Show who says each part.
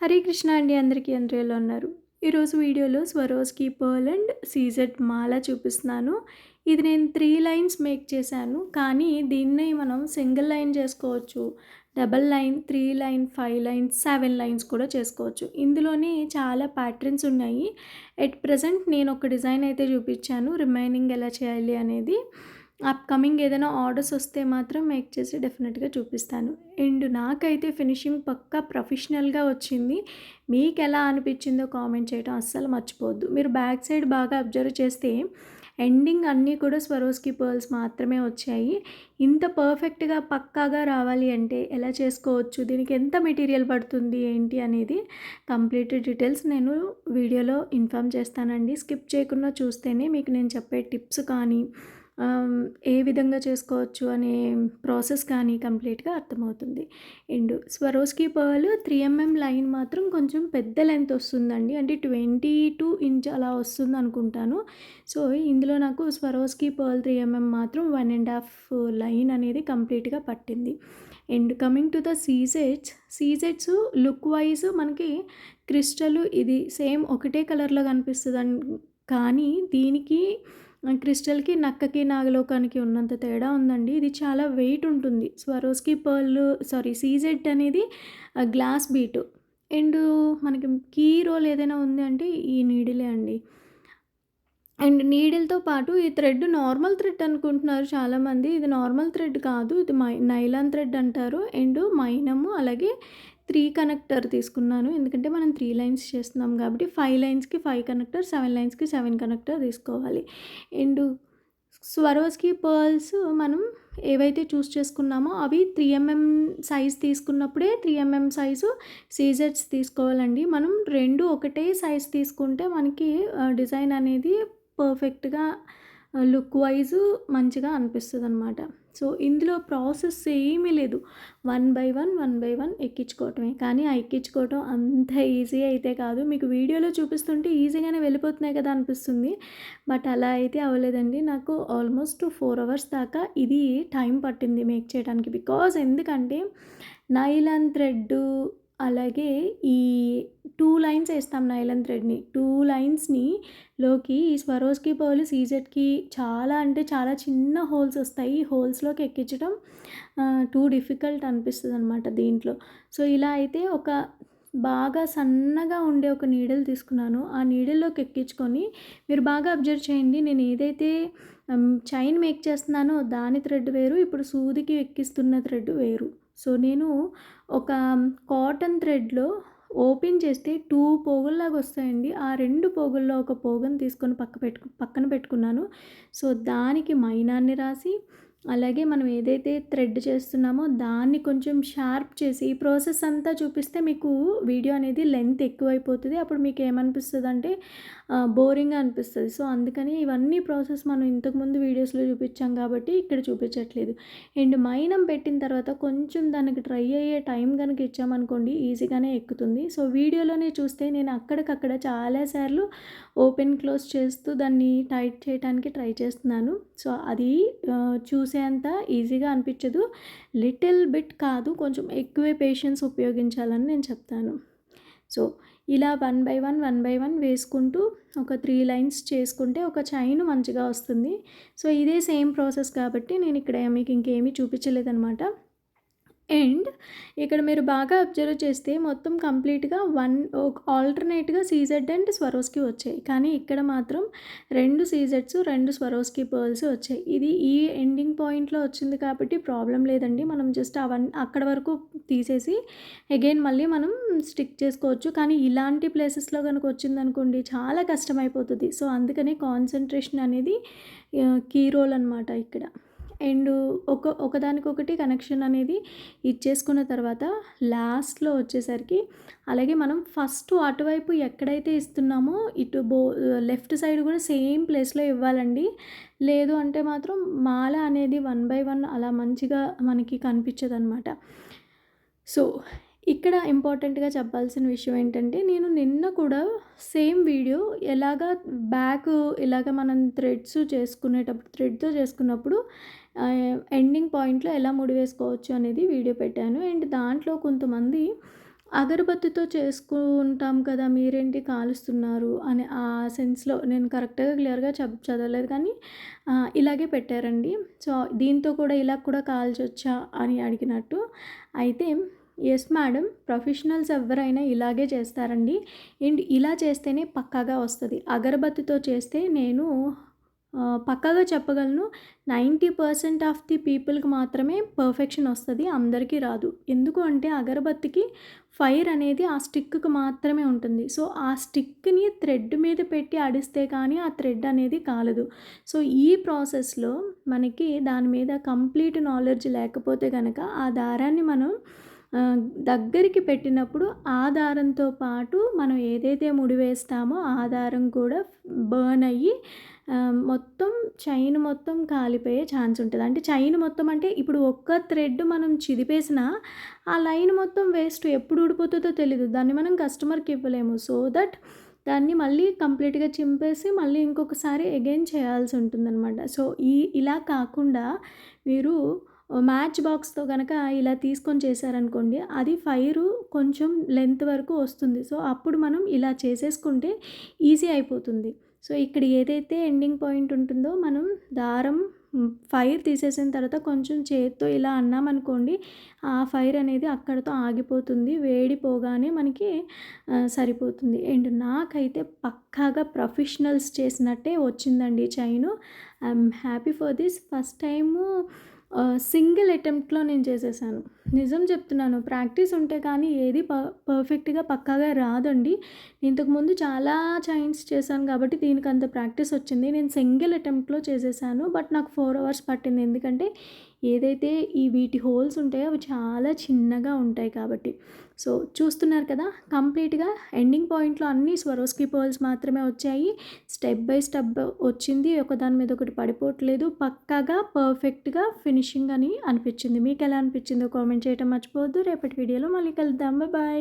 Speaker 1: హరే కృష్ణ అండి అందరికీ అందరూ ఎలా ఉన్నారు ఈరోజు వీడియోలో స్వరోజ్కి పర్ల్ అండ్ సీజెడ్ మాల చూపిస్తున్నాను. ఇది నేను త్రీ లైన్స్ మేక్ చేశాను. కానీ దీన్ని మనం సింగిల్ లైన్ చేసుకోవచ్చు. Double line three line five lines seven lines కూడా చేసుకోవచ్చు. ఇందులోనే చాలా ప్యాటర్న్స్ ఉన్నాయి. ఎట్ ప్రజెంట్ నేను ఒక డిజైన్ అయితే చూపించాను. రిమైనింగ్ ఎలా చేయాలి అనేది. అప్కమింగ్ ఏదైనా ఆర్డర్స్ వస్తే మాత్రం మేక్ చేసి డెఫినెట్గా చూపిస్తాను. అండ్ నాకైతే ఫినిషింగ్ పక్కా ప్రొఫెషనల్గా వచ్చింది. మీకు ఎలా అనిపించిందో కామెంట్ చేయడం అస్సలు మర్చిపోవద్దు. మీరు బ్యాక్ సైడ్ బాగా అబ్జర్వ్ చేస్తే ఎండింగ్ అన్నీ కూడా స్వరోస్కి పర్ల్స్ మాత్రమే వచ్చాయి. ఇంత పర్ఫెక్ట్గా పక్కాగా రావాలి అంటే ఎలా చేసుకోవచ్చు? దీనికి ఎంత మెటీరియల్ పడుతుంది? ఏంటి అనేది కంప్లీట్ డీటెయిల్స్ నేను వీడియోలో ఇన్ఫామ్ చేస్తానండి. స్కిప్ చేయకుండా చూస్తేనే మీకు నేను చెప్పే టిప్స్ కానీ ఏ విధంగా చేసుకోవచ్చు అనే ప్రాసెస్ కానీ కంప్లీట్గా అర్థమవుతుంది. And Swarovski pearl three MM line మాత్రం కొంచెం పెద్ద లెంత్ వస్తుందండి. అంటే ట్వంటీ టూ ఇంచ్ అలా వస్తుంది అనుకుంటాను సో ఇందులో నాకు స్వరోస్కి పర్ల్ త్రీ ఎంఎం మాత్రం వన్ అండ్ హాఫ్ లైన్ అనేది కంప్లీట్గా పట్టింది. అండ్ కమింగ్ టు ద సీజెట్స్ సీజెట్స్ లుక్ వైజ్ మనకి క్రిస్టల్ ఇది సేమ్ ఒకటే కలర్లో కనిపిస్తుంది కానీ దీనికి క్రిస్టల్కి నక్కకి నాగలోకానికి ఉన్నంత తేడా ఉందండి. ఇది చాలా వెయిట్ ఉంటుంది. స్వరోస్కి పర్ల్ సారీ సీజెట్ అనేది గ్లాస్ బీటు. అండ్ మనకి కీ రోల్ ఏదైనా ఉంది అంటే ఈ నీడిలే అండి. అండ్ నీడిల్తో పాటు ఈ థ్రెడ్ నార్మల్ థ్రెడ్ అనుకుంటున్నారు చాలామంది. ఇది నార్మల్ థ్రెడ్ కాదు. ఇది మై నైలాన్ థ్రెడ్ అంటారు. అండ్ మైనము అలాగే త్రీ కనెక్టర్ తీసుకున్నాను. ఎందుకంటే మనం త్రీ లైన్స్ చేస్తున్నాం కాబట్టి ఫైవ్ లైన్స్కి ఫైవ్ కనెక్టర్ సెవెన్ లైన్స్కి సెవెన్ కనెక్టర్ తీసుకోవాలి. అండ్ స్వరోస్కి పర్ల్స్ మనం ఏవైతే చూస్ చేసుకున్నామో అవి త్రీ ఎంఎం సైజ్ తీసుకున్నప్పుడే త్రీ ఎంఎం సైజు సీజెట్స్ తీసుకోవాలండి. మనం రెండు ఒకటే సైజ్ తీసుకుంటే మనకి డిజైన్ అనేది పర్ఫెక్ట్గా లుక్ వైజ్ మంచిగా అనిపిస్తుంది అనమాట సో ఇందులో ప్రాసెస్ ఏమీ లేదు. One by one one by one ఎక్కించుకోవటమే. కానీ ఆ ఎక్కించుకోవటం అంత ఈజీ అయితే కాదు. మీకు వీడియోలో చూపిస్తుంటే ఈజీగానే వెళ్ళిపోతున్నాయి కదా అనిపిస్తుంది. బట్ అలా అయితే అవ్వలేదండి. నాకు ఆల్మోస్ట్ ఫోర్ అవర్స్ దాకా ఇది టైం పట్టింది మేక్ చేయడానికి బికాజ్ ఎందుకంటే నైలాన్ థ్రెడ్ అలాగే ఈ టూ లైన్స్ వేస్తాం నైలన్ థ్రెడ్ని. టూ లైన్స్ని లోకి ఈ స్వరోస్కి పోలు సీజెట్కి చాలా అంటే చాలా చిన్న హోల్స్ వస్తాయి. ఈ హోల్స్లోకి ఎక్కించడం టూ డిఫికల్ట్ అనిపిస్తుంది అనమాట దీంట్లో. సో ఇలా అయితే ఒక బాగా సన్నగా ఉండే ఒక నీడలు తీసుకున్నాను. ఆ నీడల్లోకి ఎక్కించుకొని మీరు బాగా అబ్జర్వ్ చేయండి. నేను ఏదైతే చైన్ మేక్ చేస్తున్నానో దాని థ్రెడ్ వేరు ఇప్పుడు సూదికి ఎక్కిస్తున్న థ్రెడ్ వేరు. సో నేను ఒక కాటన్ థ్రెడ్లో ఓపెన్ చేస్తే టూ పోగుల్లాగా వస్తాయండి. ఆ రెండు పోగుల్లో ఒక పోగుని తీసుకొని పక్క పెట్టు పక్కన పెట్టుకున్నాను. సో దానికి మైనాన్ని రాసి అలాగే మనం ఏదైతే థ్రెడ్ చేస్తున్నామో దాన్ని కొంచెం షార్ప్ చేసి ఈ ప్రాసెస్ అంతా చూపిస్తే మీకు వీడియో అనేది లెంత్ ఎక్కువైపోతుంది. అప్పుడు మీకు ఏమనిపిస్తుంది అంటే బోరింగ్గా అనిపిస్తుంది. సో అందుకని ఇవన్నీ ప్రాసెస్ మనం ఇంతకుముందు వీడియోస్లో చూపించాం కాబట్టి ఇక్కడ చూపించట్లేదు. అండ్ మైనం పెట్టిన తర్వాత కొంచెం దానికి ట్రై అయ్యే టైం కనుక ఇచ్చామనుకోండి ఈజీగానే ఎక్కుతుంది. సో వీడియోలోనే చూస్తే నేను అక్కడికక్కడ చాలాసార్లు ఓపెన్ క్లోజ్ చేస్తూ దాన్ని టైట్ చేయడానికి ట్రై చేస్తున్నాను. సో అది చూ చూసేంత ఈజీగా అనిపించదు. లిటిల్ బిట్ కాదు కొంచెం ఎక్కువే పేషెన్స్ ఉపయోగించాలని నేను చెప్తాను. సో ఇలా one by one one by one వేసుకుంటూ ఒక త్రీ లైన్స్ చేసుకుంటే ఒక చైన్ మంచిగా వస్తుంది. సో ఇదే సేమ్ ప్రాసెస్ కాబట్టి నేను ఇక్కడ మీకు ఇంకేమీ చూపించలేదనమాట అండ్ ఇక్కడ మీరు బాగా అబ్జర్వ్ చేస్తే మొత్తం కంప్లీట్గా వన్ ఆల్టర్నేట్గా సీజెడ్ అండ్ స్వరోస్కి వచ్చాయి. కానీ ఇక్కడ మాత్రం రెండు సీజెడ్స్ రెండు స్వరోస్కి పర్ల్స్ వచ్చాయి. ఇది ఈ ఎండింగ్ పాయింట్లో వచ్చింది కాబట్టి ప్రాబ్లం లేదండి. మనం జస్ట్ అవన్నీ అక్కడ వరకు తీసేసి అగైన్ మళ్ళీ మనం స్టిక్ చేసుకోవచ్చు. కానీ ఇలాంటి ప్లేసెస్లో కనుక వచ్చిందనుకోండి చాలా కష్టమైపోతుంది. సో అందుకనే కాన్సన్ట్రేషన్ అనేది కీ రోల్ అనమాట ఇక్కడ. అండ్ ఒక ఒకదానికొకటి కనెక్షన్ అనేది ఇచ్చేసుకున్న తర్వాత లాస్ట్లో వచ్చేసరికి అలాగే మనం ఫస్ట్ అటువైపు ఎక్కడైతే ఇస్తున్నామో ఇటు బో లెఫ్ట్ సైడ్ కూడా సేమ్ ప్లేస్లో ఇవ్వాలండి. లేదు అంటే మాత్రం మాల అనేది వన్ బై వన్ అలా మంచిగా మనకి కనిపించదు అనమాట సో ఇక్కడ ఇంపార్టెంట్గా చెప్పాల్సిన విషయం ఏంటంటే నేను నిన్న కూడా సేమ్ వీడియో ఎలాగ బ్యాక్ ఇలాగ మనం థ్రెడ్స్ చేసుకునేటప్పుడు థ్రెడ్తో చేసుకున్నప్పుడు ఎండింగ్ పాయింట్లో ఎలా ముడి వేసుకోవచ్చు అనేది వీడియో పెట్టాను అండ్ దాంట్లో కొంతమంది అగరబత్తితో చేసుకుంటాం కదా! మీరేంటి కాలుస్తున్నారు అని ఆ సెన్స్‌లో నేను కరెక్ట్‌గా క్లియర్‌గా చెప్ చదవలేదు కానీ ఇలాగే పెట్టారండి. సో, దీంతో కూడా ఇలా కూడా కాల్చొచ్చా అని అడిగినట్టు. అయితే ఎస్ మేడం ప్రొఫెషనల్స్ ఎవరైనా ఇలాగే చేస్తారండి. అండ్ ఇలా చేస్తేనే పక్కాగా వస్తుంది అగరబత్తితో చేస్తే నేను పక్కాగా చెప్పగలను 90% ఆఫ్ ది పీపుల్‌కి మాత్రమే పర్ఫెక్షన్ వస్తుంది అందరికీ రాదు. ఎందుకు అంటే అగరబత్తికి ఫైర్ అనేది ఆ స్టిక్‌కి మాత్రమే ఉంటుంది. సో, ఆ స్టిక్‌ని థ్రెడ్ మీద పెట్టి అడిస్తే కానీ ఆ థ్రెడ్ అనేది కాలదు. సో, ఈ ప్రాసెస్‌లో మనకి దాని మీద కంప్లీట్ నాలెడ్జ్ లేకపోతే కనుక ఆ దారాన్ని మనం దగ్గరికి పెట్టినప్పుడు ఆ దారంతో పాటు మనం ఏదైతే ముడి వేస్తామో ఆ దారం కూడా బర్న్ అయ్యి మొత్తం చైన్ మొత్తం కాలిపోయే ఛాన్స్ ఉంటుంది. అంటే చైన్ మొత్తం అంటే ఇప్పుడు ఒక్క థ్రెడ్ మనం చిదిపేసినా ఆ లైన్ మొత్తం వేస్ట్ ఎప్పుడు ఊడిపోతుందో తెలియదు దాన్ని మనం కస్టమర్‌కి ఇవ్వలేము. సో దట్ దాన్ని మళ్ళీ కంప్లీట్‌గా చింపేసి మళ్ళీ ఇంకొకసారి అగైన్ చేయాల్సి ఉంటుందన్నమాట. సో, ఈ ఇలా కాకుండా మీరు మ్యాచ్ బాక్స్‌తో కనుక ఇలా తీసుకొని చేశారనుకోండి అది ఫైరు కొంచెం లెంత్ వరకు వస్తుంది. సో, అప్పుడు మనం ఇలా చేసేసుకుంటే ఈజీ అయిపోతుంది. సో, ఇక్కడ ఏదైతే ఎండింగ్ పాయింట్ ఉంటుందో మనం దారం ఫైర్ తీసేసిన తర్వాత కొంచెం చేత్తో ఇలా అన్నామనుకోండి ఆ ఫైర్ అనేది అక్కడతో ఆగిపోతుంది. వేడిపోగానే మనకి సరిపోతుంది. అండ్ నాకైతే పక్కాగా ప్రొఫెషనల్స్ చేసినట్టే వచ్చిందండి chain. I happy for this. First time single అటెంప్ట్‌లో నేను చేసేసాను. నిజం చెప్తున్నాను. ప్రాక్టీస్ ఉంటే కానీ ఏది ప పర్ఫెక్ట్‌గా పక్కాగా రాదండి. ఇంతకుముందు చాలా చైన్స్ చేశాను కాబట్టి దీనికి అంత ప్రాక్టీస్ వచ్చింది. నేను సింగిల్ అటెంప్ట్‌లో చేసేసాను. బట్ నాకు ఫోర్ అవర్స్ పట్టింది. ఎందుకంటే ఏదైతే ఈ వీటి హోల్స్ ఉంటాయో అవి చాలా చిన్నగా ఉంటాయి కాబట్టి. సో, చూస్తున్నారు కదా! కంప్లీట్‌గా ఎండింగ్ పాయింట్‌లో అన్ని స్వరోస్కి పర్ల్స్ మాత్రమే వచ్చాయి. స్టెప్ బై స్టెప్ వచ్చింది. ఒక దాని మీద ఒకటి పడిపోవట్లేదు. పక్కాగా పర్ఫెక్ట్‌గా ఫినిషింగ్ అని అనిపించింది. మీకు ఎలా అనిపించిందో కామెంట్ చేయటం మర్చిపోవద్దు. రేపటి వీడియోలో మళ్ళీ కలుద్దాం. బాయ్.